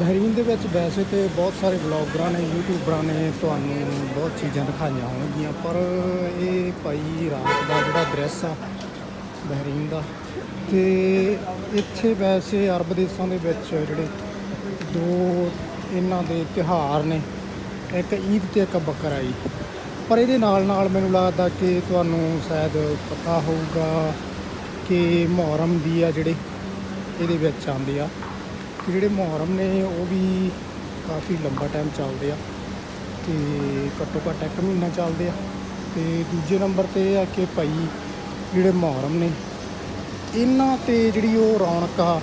Bahrain ਦੇ ਵਿੱਚ ਵੈਸੇ ਤੇ ਬਹੁਤ ਸਾਰੇ ਬਲੌਗਰਾਂ ਨੇ, ਯੂਟਿਊਬਰਾਂ ਨੇ ਤੁਹਾਨੂੰ ਬਹੁਤ ਚੀਜ਼ਾਂ ਦਿਖਾਈਆਂ ਹੋਣਗੀਆਂ, ਪਰ ਇਹ ਭਾਈ ਰਾਤ ਦਾ ਜਿਹੜਾ ਦ੍ਰਿਸ਼ ਆ, ਬਹਿਰੀਨ ਦਾ, ਤੇ ਇੱਥੇ ਵੈਸੇ ਅਰਬ ਦੇਸ਼ਾਂ ਦੇ ਵਿੱਚ ਜਿਹੜੇ ਦੋ ਇਹਨਾਂ ਦੇ ਤਿਉਹਾਰ ਨੇ, ਇੱਕ ਈਦ ਤੇ ਇੱਕ ਬਕਰਾ ਈਦ ਪਰ ਇਹਦੇ ਨਾਲ ਨਾਲ ਮੈਨੂੰ ਲੱਗਦਾ ਕਿ ਤੁਹਾਨੂੰ ਸ਼ਾਇਦ ਪਤਾ ਹੋਊਗਾ ਕਿ ਮੁਹਰਮ ਵੀ ਆ ਜਿਹੜੇ ਇਹਦੇ ਵਿੱਚ ਆਉਂਦੇ ਆ। ਤੇ ਜਿਹੜੇ ਮੁਹਰਮ ਨੇ ਉਹ ਵੀ ਕਾਫੀ ਲੰਬਾ ਟਾਈਮ ਚੱਲਦੇ ਆ ਤੇ ਘੱਟੋ ਘੱਟ ਇੱਕ ਮਹੀਨਾ ਚੱਲਦੇ ਆ ਤੇ ਦੂਜੇ ਨੰਬਰ ਤੇ ਇਹ ਆ ਕਿ ਭਾਈ ਜਿਹੜੇ ਮੁਹਰਮ ਨੇ, ਇਹਨਾਂ ਤੇ ਜਿਹੜੀ ਉਹ ਰੌਣਕ ਆ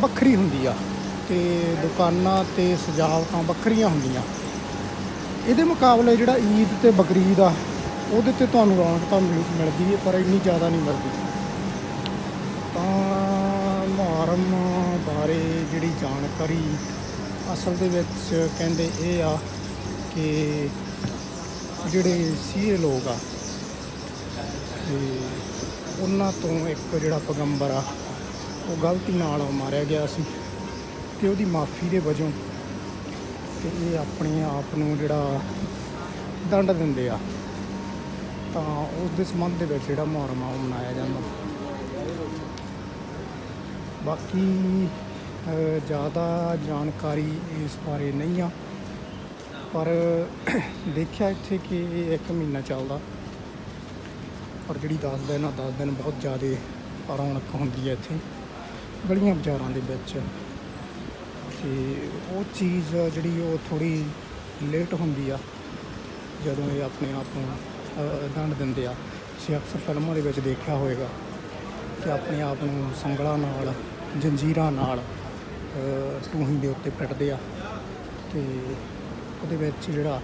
ਵੱਖਰੀ ਹੁੰਦੀ ਆ ਤੇ ਦੁਕਾਨਾਂ ਤੇ ਸਜਾਵਟਾਂ ਵੱਖਰੀਆਂ ਹੁੰਦੀਆਂ। ਇਹਦੇ ਮੁਕਾਬਲੇ ਜਿਹੜਾ ਈਦ ਤੇ ਬਕਰੀਦ ਆ, ਉਹਦੇ ਤੇ ਤੁਹਾਨੂੰ ਰੌਣਕ ਤਾਂ ਮਿਲ- ਮਿਲਦੀ ਹੈ ਪਰ ਇੰਨੀ ਜ਼ਿਆਦਾ ਨਹੀਂ ਮਿਲਦੀ। ਤਾਂ ਮੁਹਰਮ ਬਾਰੇ ਜਿਹੜੀ ਜਾਣਕਾਰੀ ਅਸਲ ਦੇ ਵਿੱਚ ਕਹਿੰਦੇ ਇਹ ਆ ਕਿ ਜਿਹੜੇ ਸੀਏ ਲੋਕ ਆ, ਤੇ ਉਹਨਾਂ ਤੋਂ ਇੱਕ ਜਿਹੜਾ ਪੈਗੰਬਰ ਆ, ਉਹ ਗਲਤੀ ਨਾਲ ਮਾਰਿਆ ਗਿਆ ਸੀ ਤੇ ਉਹਦੀ ਮਾਫੀ ਦੇ ਵਜੋਂ ਤੇ ਇਹ ਆਪਣੇ ਆਪ ਨੂੰ ਜਿਹੜਾ ਦੰਡ ਦਿੰਦੇ ਆ, ਤਾਂ ਉਸ ਦੇ ਸੰਬੰਧ ਦੇ ਵਿੱਚ ਜਿਹੜਾ ਮੁਹਰਮ ਆ ਉਹ ਮਨਾਇਆ ਜਾਂਦਾ। ਬਾਕੀ ਜ਼ਿਆਦਾ ਜਾਣਕਾਰੀ ਇਸ ਬਾਰੇ ਨਹੀਂ ਆ। ਪਰ ਦੇਖਿਆ ਇੱਥੇ ਕਿ ਇਹ ਇੱਕ ਮਹੀਨਾ ਚੱਲਦਾ। ਪਰ ਜਿਹੜੀ 10 ਦਿਨ ਆ 10 ਦਿਨ ਬਹੁਤ ਜ਼ਿਆਦਾ ਰੌਣਕ ਹੁੰਦੀ ਹੈ ਇੱਥੇ। ਗਲੀਆਂ ਬਾਜ਼ਾਰਾਂ ਦੇ ਵਿੱਚ। ਤੇ ਉਹ ਚੀਜ਼ ਜਿਹੜੀ ਉਹ ਥੋੜੀ ਲੇਟ ਹੁੰਦੀ ਆ, ਜਦੋਂ ਇਹ ਆਪਣੇ ਆਪ ਨੂੰ ਦੰਡ ਦਿੰਦੇ ਆ। ਤੁਸੀਂ ਅਕਸਰ ਫਿਲਮਾਂ ਦੇ ਵਿੱਚ ਦੇਖਿਆ ਹੋਵੇਗਾ ਕਿ ਆਪਣੇ ਆਪ ਨੂੰ ਸੰਗਲਾਂ ਨਾਲ ਜੰਜੀਰਾਂ ਨਾਲ ਅ, ਟੂਹੀ ਦੇ ਉੱਤੇ ਪਿੱਟਦੇ ਆ। ਤੇ ਉਹਦੇ ਵਿੱਚ ਜਿਹੜਾ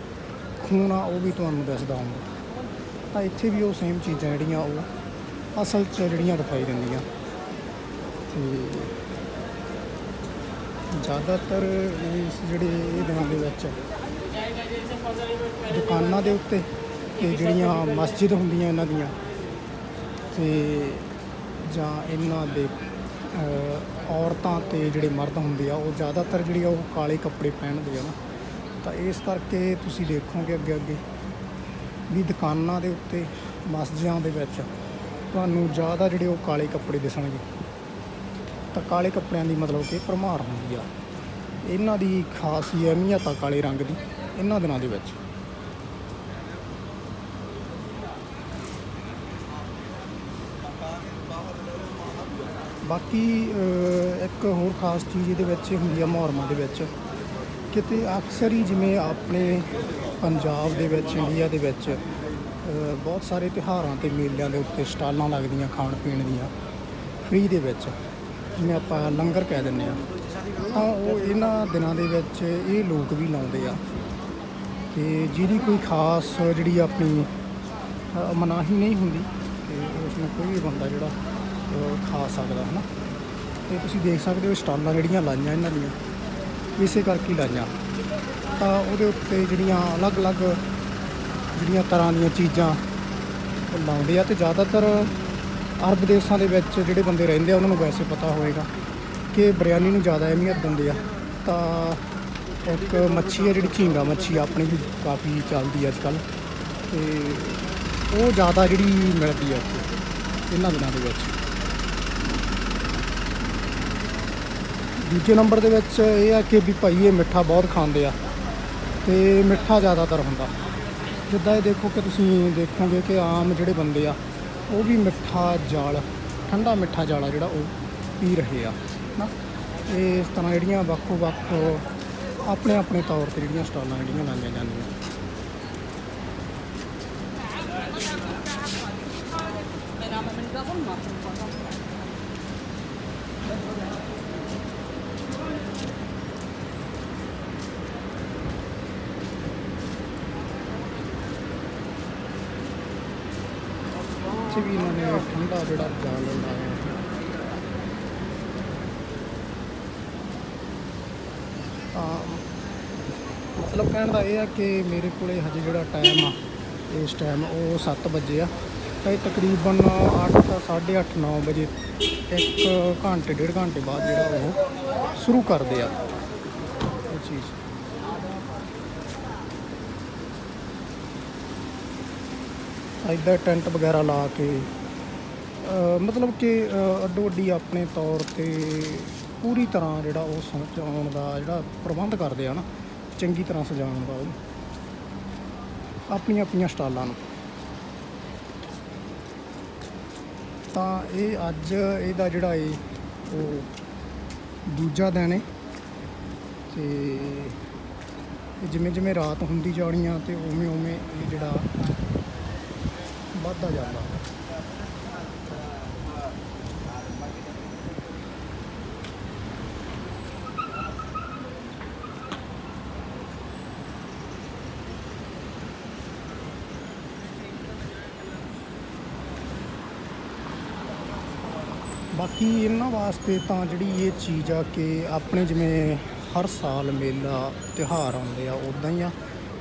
ਖੂਨ ਆ ਉਹ ਵੀ ਤੁਹਾਨੂੰ ਦੱਸਦਾ ਹੁੰਦਾ ਤਾਂ ਇੱਥੇ ਵੀ ਉਹ ਸੇਮ ਚੀਜ਼ਾਂ ਜਿਹੜੀਆਂ ਉਹ ਅਸਲ 'ਚ ਜਿਹੜੀਆਂ ਦਿਖਾਈ ਦਿੰਦੀਆਂ। ਤੇ ਜ਼ਿਆਦਾਤਰ ਇਸ ਜਿਹੜੇ ਇਹ ਦਿਨਾਂ ਦੇ ਵਿੱਚ ਦੁਕਾਨਾਂ ਦੇ ਉੱਤੇ ਤੇ ਜਿਹੜੀਆਂ ਮਸਜਿਦ ਹੁੰਦੀਆਂ ਇਹਨਾਂ ਦੀਆਂ ਤੇ ਜਾਂ ਇਹਨਾਂ ਦੇ ਔਰਤਾਂ ਤੇ ਜਿਹੜੇ ਮਰਦ ਹੁੰਦੇ ਆ, ਉਹ ਜ਼ਿਆਦਾਤਰ ਜਿਹੜੀ ਆ ਉਹ ਕਾਲੇ ਕੱਪੜੇ ਪਹਿਨਦੇ ਆ ਨਾ। ਤਾਂ ਇਸ ਕਰਕੇ ਤੁਸੀਂ ਦੇਖੋਗੇ ਅੱਗੇ ਅੱਗੇ ਵੀ ਦੁਕਾਨਾਂ ਦੇ ਉੱਤੇ, ਮਸਜਿਦਾਂ ਦੇ ਵਿੱਚ ਤੁਹਾਨੂੰ ਜ਼ਿਆਦਾ ਜਿਹੜੇ ਉਹ ਕਾਲੇ ਕੱਪੜੇ ਦਿਸਣਗੇ। ਤਾਂ ਕਾਲੇ ਕੱਪੜਿਆਂ ਦੀ ਮਤਲਬ ਕਿ ਭਰਮਾਰ ਹੁੰਦੀ ਆ। ਇਹਨਾਂ ਦੀ ਖਾਸ ਹੀ ਅਹਿਮੀਅਤ ਆ ਕਾਲੇ ਰੰਗ ਦੀ, ਇਹਨਾਂ ਦਿਨਾਂ ਦੇ ਵਿੱਚ। ਬਾਕੀ ਇੱਕ ਹੋਰ ਖਾਸ ਚੀਜ਼ ਇਹਦੇ ਵਿੱਚ ਇਹ ਹੁੰਦੀ ਆ ਮੁਹਰਮਾਂ ਦੇ ਵਿੱਚ ਕਿਤੇ ਅਕਸਰ ਹੀ ਜਿਵੇਂ ਆਪਣੇ ਪੰਜਾਬ ਦੇ ਵਿੱਚ, ਇੰਡੀਆ ਦੇ ਵਿੱਚ ਬਹੁਤ ਸਾਰੇ ਤਿਉਹਾਰਾਂ ਤੇ ਮੇਲਿਆਂ ਦੇ ਉੱਤੇ ਸਟਾਲਾਂ ਲੱਗਦੀਆਂ ਖਾਣ ਪੀਣ ਦੀਆਂ ਫ੍ਰੀ ਦੇ ਵਿੱਚ, ਜਿਵੇਂ ਆਪਾਂ ਲੰਗਰ ਕਹਿ ਦਿੰਦੇ ਆ। ਤਾਂ ਉਹ ਇਹਨਾਂ ਦਿਨਾਂ ਦੇ ਵਿੱਚ ਇਹ ਲੋਕ ਵੀ ਲਾਉਂਦੇ ਆ ਤੇ ਜਿਹਦੀ ਕੋਈ ਖਾਸ ਜਿਹੜੀ ਆਪਣੀ ਮਨਾਹੀ ਨਹੀਂ ਹੁੰਦੀ, ਤੇ ਉਸ ਨੂੰ ਕੋਈ ਵੀ ਬੰਦਾ ਜਿਹੜਾ ਖਾ ਸਕਦਾ ਹੈ ਨਾ ਤੇ ਤੁਸੀਂ ਦੇਖ ਸਕਦੇ ਹੋ ਸਟਾਲਾਂ ਜਿਹੜੀਆਂ ਲਾਈਆਂ ਇਹਨਾਂ ਦੀਆਂ, ਇਸੇ ਕਰਕੇ ਲਾਈਆਂ। ਤਾਂ ਉਹਦੇ ਉੱਤੇ ਜਿਹੜੀਆਂ ਅਲੱਗ-ਅਲੱਗ ਜਿਹੜੀਆਂ ਤਰ੍ਹਾਂ ਦੀਆਂ ਚੀਜ਼ਾਂ ਉਹ ਲਾਉਂਦੇ ਆ, ਤੇ ਜ਼ਿਆਦਾਤਰ ਅਰਬ ਦੇਸ਼ਾਂ ਦੇ ਵਿੱਚ ਜਿਹੜੇ ਬੰਦੇ ਰਹਿੰਦੇ ਆ, ਉਹਨਾਂ ਨੂੰ ਵੈਸੇ ਪਤਾ ਹੋਏਗਾ ਕਿ ਬਿਰਿਆਨੀ ਨੂੰ ਜ਼ਿਆਦਾ ਅਹਿਮੀਅਤ ਦਿੰਦੇ ਆ। ਤਾਂ ਇੱਕ ਮੱਛੀ ਹੈ ਜਿਹੜੀ, ਝੀਂਗਾ ਮੱਛੀ ਆਪਣੀ ਵੀ ਕਾਫੀ ਚੱਲਦੀ ਅੱਜ ਕੱਲ੍ਹ ਤੇ ਉਹ ਜ਼ਿਆਦਾ ਜਿਹੜੀ ਮਿਲਦੀ ਆ ਇੱਥੇ ਇਹਨਾਂ ਦਿਨਾਂ ਦੇ ਵਿੱਚ। ਦੂਜੇ ਨੰਬਰ ਦੇ ਵਿੱਚ ਇਹ ਆ ਕਿ ਵੀ ਭਾਈ ਇਹ ਮਿੱਠਾ ਬਹੁਤ ਖਾਂਦੇ ਆ ਤੇ ਮਿੱਠਾ ਜ਼ਿਆਦਾਤਰ ਹੁੰਦਾ। ਜਿੱਦਾਂ ਇਹ ਦੇਖੋ ਕਿ ਤੁਸੀਂ ਦੇਖੋਗੇ ਕਿ ਆਮ ਜਿਹੜੇ ਬੰਦੇ ਆ, ਉਹ ਵੀ ਮਿੱਠਾ ਜਾਲ, ਠੰਡਾ ਮਿੱਠਾ ਜਾਲਾ ਜਿਹੜਾ ਉਹ ਪੀ ਰਹੇ ਆ ਨਾ ਇਹ ਇਸ ਤਰ੍ਹਾਂ ਜਿਹੜੀਆਂ ਵੱਖੋ ਵੱਖ ਆਪਣੇ ਆਪਣੇ ਤੌਰ ਤੇ ਜਿਹੜੀਆਂ ਸਟਾਲਾਂ ਜਿਹੜੀਆਂ ਲਾਈਆਂ ਜਾਂਦੀਆਂ। ਇੱਥੇ ਵੀ ਇਹਨਾਂ ਨੇ ਠੰਡਾ ਜਿਹੜਾ ਜਾਲ ਲਾਇਆ ਮਤਲਬ ਕਹਿਣ ਦਾ ਇਹ ਆ ਕਿ ਮੇਰੇ ਕੋਲੇ ਹਜੇ ਜਿਹੜਾ ਟਾਈਮ ਆ, ਇਸ ਟਾਈਮ ਉਹ 7 ਵਜੇ ਆ। ਤਾਂ ਇਹ ਤਕਰੀਬਨ 8 8:30 9 ਵਜੇ, ਇੱਕ ਘੰਟੇ, ਡੇਢ ਘੰਟੇ ਬਾਅਦ ਜਿਹੜਾ ਉਹ ਸ਼ੁਰੂ ਕਰਦੇ ਆ। ਚੀਜ਼। ਇੱਦਾਂ ਟੈਂਟ ਵਗੈਰਾ ਲਾ ਕੇ ਮਤਲਬ ਕਿ ਅੱਡੋ ਅੱਡੀ ਆਪਣੇ ਤੌਰ ਤੇ ਪੂਰੀ ਤਰ੍ਹਾਂ ਜਿਹੜਾ ਉਹ ਸਜਾਉਣ ਦਾ ਜਿਹੜਾ ਪ੍ਰਬੰਧ ਕਰਦੇ ਆ ਨਾ, ਚੰਗੀ ਤਰ੍ਹਾਂ ਸਜਾਉਣ ਦਾ ਉਹ ਆਪਣੀਆਂ ਆਪਣੀਆਂ ਸਟਾਲਾਂ ਨੂੰ। ਤਾਂ ਇਹ ਅੱਜ ਇਹਦਾ ਜਿਹੜਾ ਏ ਉਹ ਦੂਜਾ ਦਿਨ ਹੈ ਤੇ ਜਿਵੇਂ ਜਿਵੇਂ ਰਾਤ ਹੁੰਦੀ ਜਾਣੀ ਆ ਤੇ ਉਵੇਂ ਉਵੇਂ ਇਹ ਜਿਹੜਾ ਵੱਧਦਾ ਜਾਂਦਾ। ਬਾਕੀ ਇਹਨਾਂ ਵਾਸਤੇ ਤਾਂ ਜਿਹੜੀ ਇਹ ਚੀਜ਼ ਆ ਕਿ ਆਪਣੇ ਜਿਵੇਂ ਹਰ ਸਾਲ ਮੇਲਾ, ਤਿਉਹਾਰ ਆਉਂਦੇ ਆ ਉਦਾਂ ਹੀ ਆ।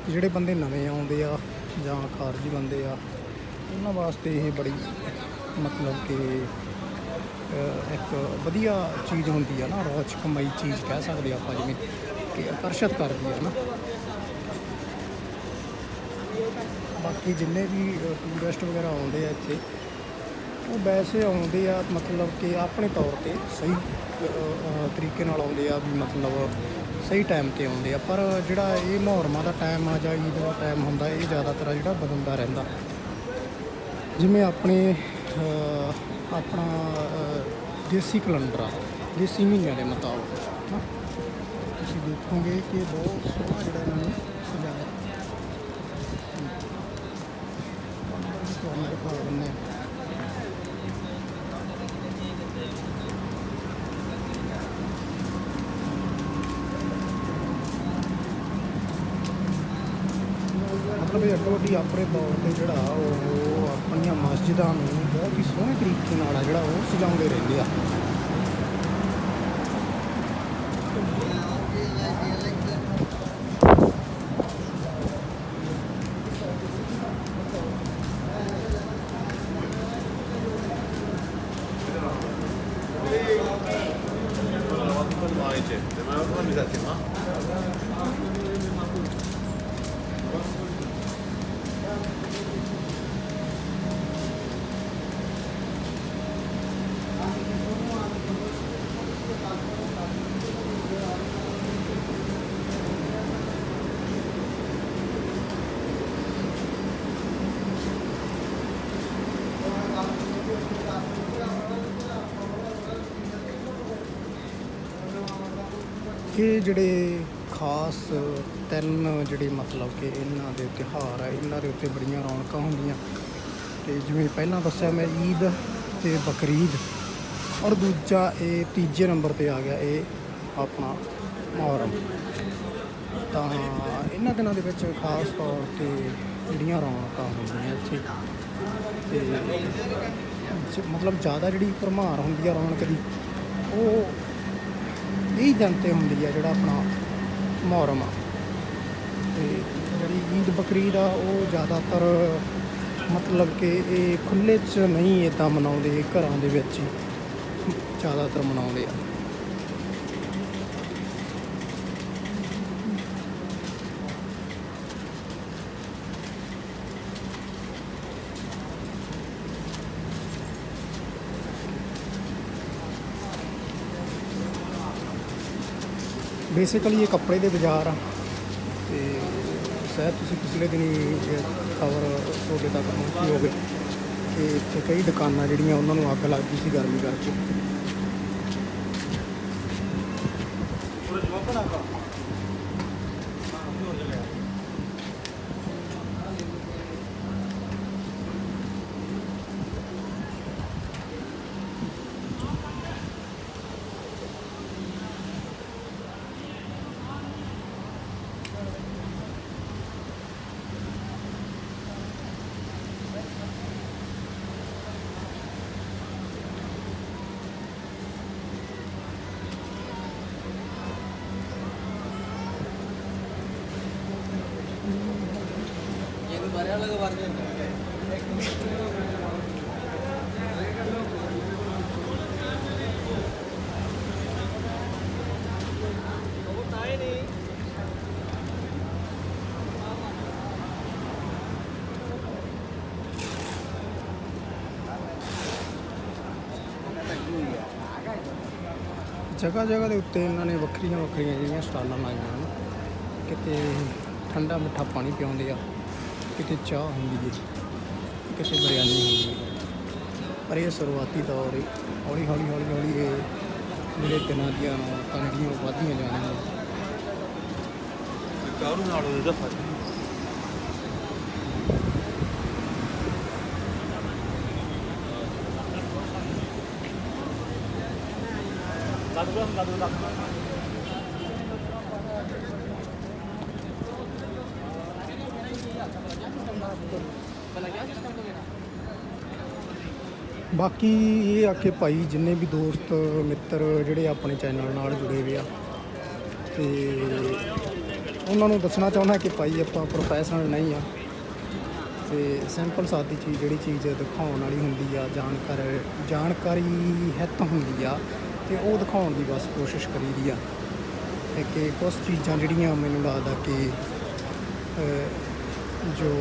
ਜਿਹੜੇ ਬੰਦੇ ਨਵੇਂ ਆਉਂਦੇ ਆ ਜਾਂ ਖਾਰਜੀ ਬੰਦੇ ਆ ਉਹਨਾਂ ਵਾਸਤੇ ਇਹ ਬੜੀ ਮਤਲਬ ਕਿ ਇੱਕ ਵਧੀਆ ਚੀਜ਼ ਹੁੰਦੀ ਆ ਨਾ ਰੌਚ ਕਮਾਈ ਚੀਜ਼ ਕਹਿ ਸਕਦੇ ਆਪਾਂ ਜਿਵੇਂ ਕਿ ਆਕਰਸ਼ਿਤ ਕਰਦੀ ਆ ਨਾ। ਬਾਕੀ ਜਿੰਨੇ ਵੀ ਟੂਰਿਸਟ ਵਗੈਰਾ ਆਉਂਦੇ ਆ ਇੱਥੇ, ਉਹ ਵੈਸੇ ਆਉਂਦੇ ਆ ਮਤਲਬ ਕਿ ਆਪਣੇ ਤੌਰ ਤੇ ਸਹੀ ਤਰੀਕੇ ਨਾਲ ਆਉਂਦੇ ਆ ਵੀ ਮਤਲਬ ਸਹੀ ਟਾਈਮ ਤੇ ਆਉਂਦੇ ਆ। ਪਰ ਜਿਹੜਾ ਇਹ ਮੁਹਰਮਾਂ ਦਾ ਟਾਈਮ ਆ ਜਾਂ ਈਦ ਦਾ ਟਾਈਮ ਹੁੰਦਾ, ਇਹ ਜ਼ਿਆਦਾਤਰ ਜਿਹੜਾ ਬਦਲਦਾ ਰਹਿੰਦਾ। ਜਿਵੇਂ ਆਪਣੇ ਆਪਣਾ ਦੇਸੀ ਕੈਲੰਡਰ ਆ, ਦੇਸੀ ਮਹੀਨਿਆਂ ਦੇ ਮੁਤਾਬਕ ਤੁਸੀਂ ਦੇਖੋਗੇ ਕਿ ਬਹੁਤ ਸੋਹਣਾ ਜਿਹੜਾ ਇਹਨਾਂ ਨੇ ਸਜਾਇਆ ਅੰਦਰ ਵੀ ਤੁਹਾਨੂੰ ਦਿਖਾ ਦਿੰਦੇ ਹਾਂ ਮਤਲਬ ਇਹ ਅੱਡੋ ਅੱਡੀ ਆਪਣੇ ਤੌਰ ਤੇ ਜਿਹੜਾ ਉਹ ਆਪਣੀਆਂ ਮਸਜਿਦਾਂ ਨੂੰ ਬਹੁਤ ਹੀ ਸੋਹਣੇ ਤਰੀਕੇ ਨਾਲ ਆ ਜਿਹੜਾ ਉਹ ਸਜਾਉਂਦੇ ਰਹਿੰਦੇ ਆ। ਇਹ ਜਿਹੜੇ ਖਾਸ ਤਿੰਨ ਜਿਹੜੇ ਮਤਲਬ ਕਿ ਇਹਨਾਂ ਦੇ ਤਿਉਹਾਰ ਆ, ਇਹਨਾਂ ਦੇ ਉੱਤੇ ਬੜੀਆਂ ਰੌਣਕਾਂ ਹੁੰਦੀਆਂ। ਤੇ ਜਿਵੇਂ ਪਹਿਲਾਂ ਦੱਸਿਆ ਮੈਂ, ਈਦ ਤੇ ਬਕਰੀਦ ਔਰ ਦੂਜਾ ਇਹ ਤੀਜੇ ਨੰਬਰ ਤੇ ਆ ਗਿਆ ਇਹ ਆਪਣਾ ਮੁਹੱਰਮ। ਤਾਂ ਇਹਨਾਂ ਦਿਨਾਂ ਦੇ ਵਿੱਚ ਖਾਸ ਤੌਰ ਤੇ ਜਿਹੜੀਆਂ ਰੌਣਕਾਂ ਹੁੰਦੀਆਂ ਇੱਥੇ। ਤੇ ਮਤਲਬ ਜ਼ਿਆਦਾ ਜਿਹੜੀ ਭਰਮਾਰ ਹੁੰਦੀ ਆ ਰੌਣਕ ਦੀ, ਉਹ ਇਹ ਦਿਨ ਤੇ ਹੁੰਦੀ ਆ ਜਿਹੜਾ ਆਪਣਾ ਮੁਹਰਮ ਆ। ਤੇ ਜਿਹੜੀ ਈਦ ਬਕਰੀਦ ਆ, ਉਹ ਜ਼ਿਆਦਾਤਰ ਮਤਲਬ ਕਿ ਇਹ ਖੁੱਲੇ 'ਚ ਨਹੀਂ ਇਦਾਂ ਮਨਾਉਂਦੇ ਘਰਾਂ ਦੇ ਵਿੱਚ ਹੀ ਜ਼ਿਆਦਾਤਰ ਮਨਾਉਂਦੇ ਆ। ਬੇਸਿਕਲੀ ਇਹ ਕੱਪੜੇ ਦੇ ਬਾਜ਼ਾਰ ਆ। ਤੇ ਸ਼ਾਇਦ ਤੁਸੀਂ ਪਿਛਲੇ ਦਿਨੀ ਖਬਰ ਤੁਹਾਡੇ ਤੱਕ ਪਹੁੰਚੀ ਹੋਵੇ। ਕਿ ਇੱਥੇ ਕਈ ਦੁਕਾਨਾਂ ਜਿਹੜੀਆਂ, ਉਹਨਾਂ ਨੂੰ ਅੱਗ ਲੱਗ ਗਈ ਸੀ ਗਰਮੀ ਕਰਕੇ। ਜਗ੍ਹਾ ਜਗ੍ਹਾ ਦੇ ਉੱਤੇ ਇਹਨਾਂ ਨੇ ਵੱਖਰੀਆਂ ਵੱਖਰੀਆਂ ਜਿਹੜੀਆਂ ਸਟਾਲਾਂ ਲਾਈਆਂ ਹਨ। ਕਿਤੇ ਠੰਡਾ ਮਿੱਠਾ ਪਾਣੀ ਪਿਆਉਂਦੇ ਆ, ਕਿਤੇ ਚਾਹ ਹੁੰਦੀ ਹੈ, ਕਿਤੇ ਬਿਰਿਆਨੀ ਹੁੰਦੀ ਹੈ। ਪਰ ਇਹ ਸ਼ੁਰੂਆਤੀ ਦੌਰ ਹੈ ਹੌਲੀ ਹੌਲੀ ਹੌਲੀ ਹੌਲੀ ਇਹ ਜਿਹੜੇ ਦਿਨਾਂ ਦੀਆਂ ਰੌਣਕਾਂ ਜਿਹੜੀਆਂ ਵੱਧਦੀਆਂ ਜਾਣਗੀਆਂ ਕਾਹਨੂੰ ਨਾਲ ਉਹਦਾ ਫ਼ਰਕ ਬਾਕੀ ਇਹ ਆ ਕਿ ਭਾਈ ਜਿੰਨੇ ਵੀ ਦੋਸਤ, ਮਿੱਤਰ ਜਿਹੜੇ ਆਪਣੇ ਚੈਨਲ ਨਾਲ ਜੁੜੇ ਹੋਏ ਆ ਤੇ ਉਹਨਾਂ ਨੂੰ ਦੱਸਣਾ ਚਾਹੁੰਦਾ ਕਿ ਭਾਈ ਆਪਾਂ ਪ੍ਰੋਫੈਸ਼ਨਲ ਨਹੀਂ ਆ ਤੇ ਸਿੰਪਲ ਸਾਦੀ ਚੀਜ਼, ਜਿਹੜੀ ਚੀਜ਼ ਦਿਖਾਉਣ ਵਾਲੀ ਹੁੰਦੀ ਆ, ਜਾਣਕਾਰ, ਜਾਣਕਾਰੀ ਹਿੱਤ ਹੁੰਦੀ ਆ। ਤੇ ਉਹ ਦਿਖਾਉਣ ਦੀ ਬਸ ਕੋਸ਼ਿਸ਼ ਕਰੀ ਦੀ ਆ ਤੇ ਕਿ ਕੁਝ ਚੀਜ਼ਾਂ ਜਿਹੜੀਆਂ ਮੈਨੂੰ ਲੱਗਦਾ ਕਿ ਜੋ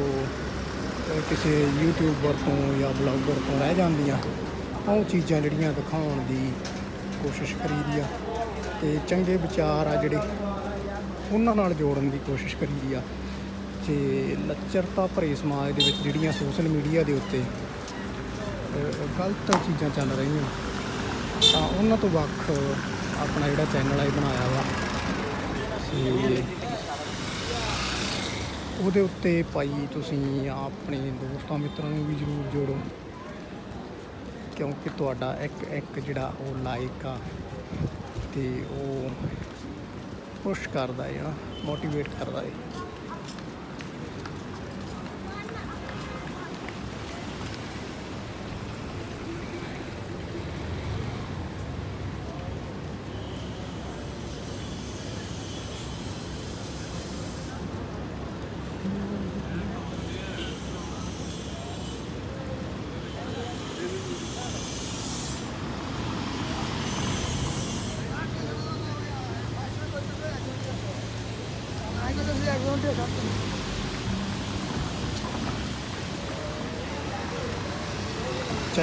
ਕਿਸੇ ਯੂਟਿਊਬਰ ਤੋਂ ਜਾਂ ਬਲੌਗਰ ਤੋਂ ਰਹਿ ਜਾਂਦੀਆਂ, ਉਹ ਚੀਜ਼ਾਂ ਜਿਹੜੀਆਂ ਦਿਖਾਉਣ ਦੀ ਕੋਸ਼ਿਸ਼ ਕਰੀਦੀ ਆ ਤੇ ਚੰਗੇ ਵਿਚਾਰ ਆ ਜਿਹੜੇ, ਉਹਨਾਂ ਨਾਲ ਜੋੜਨ ਦੀ ਕੋਸ਼ਿਸ਼ ਕਰੀ ਦੀ ਆ। ਤੇ ਲੱਚਰਤਾ ਭਰੇ ਸਮਾਜ ਦੇ ਵਿੱਚ ਜਿਹੜੀਆਂ ਸੋਸ਼ਲ ਮੀਡੀਆ ਦੇ ਉੱਤੇ ਗਲਤ ਚੀਜ਼ਾਂ ਚੱਲ ਰਹੀਆਂ। ਤਾਂ ਉਹਨਾਂ ਤੋਂ ਵੱਖ ਆਪਣਾ ਜਿਹੜਾ ਚੈਨਲ ਹੈ ਬਣਾਇਆ ਵਾ। ਤੇ ਉਹਦੇ ਉੱਤੇ ਭਾਈ ਤੁਸੀਂ ਆਪਣੇ ਦੋਸਤਾਂ ਮਿੱਤਰਾਂ ਨੂੰ ਵੀ ਜ਼ਰੂਰ ਜੋੜੋ। ਕਿਉਂਕਿ ਤੁਹਾਡਾ ਇੱਕ ਇੱਕ ਜਿਹੜਾ ਉਹ ਲਾਈਕ ਆ ਤੇ ਉਹ ਪੁਸ਼ ਕਰਦਾ ਹੈ ਨਾ ਮੋਟੀਵੇਟ ਕਰਦਾ ਹੈ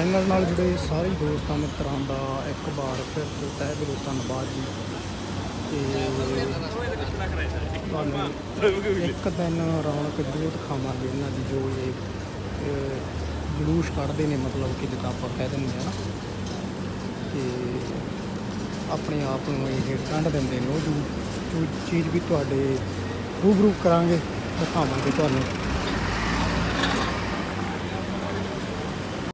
ਚੈਨਲ ਨਾਲ ਜੁੜੇ ਸਾਰੇ ਦੋਸਤਾਂ, ਮਿੱਤਰਾਂ ਦਾ ਇੱਕ ਵਾਰ ਫਿਰ ਤੋਂ ਤਹਿ ਦਿਲੋਂ ਧੰਨਵਾਦ ਜੀ। ਤੇ ਤੁਹਾਨੂੰ ਇੱਕ ਦਿਨ ਰੌਣਕ ਜ਼ਰੂਰ ਦਿਖਾਵਾਂਗੇ ਇਹਨਾਂ ਦੀ ਜੋ ਇਹ ਜਲੂਸ ਕੱਢਦੇ ਨੇ, ਮਤਲਬ ਕਿ ਜਿੱਦਾਂ ਆਪਾਂ ਕਹਿ ਦਿੰਦੇ ਆ ਨਾ। ਤੇ ਆਪਣੇ ਆਪ ਨੂੰ ਇਹ ਕੱਢ ਦਿੰਦੇ ਨੇ। ਉਹ ਜੋ ਚੀਜ਼ ਵੀ ਤੁਹਾਡੇ ਰੂਬਰੂ ਕਰਾਂਗੇ, ਦਿਖਾਵਾਂਗੇ ਤੁਹਾਨੂੰ।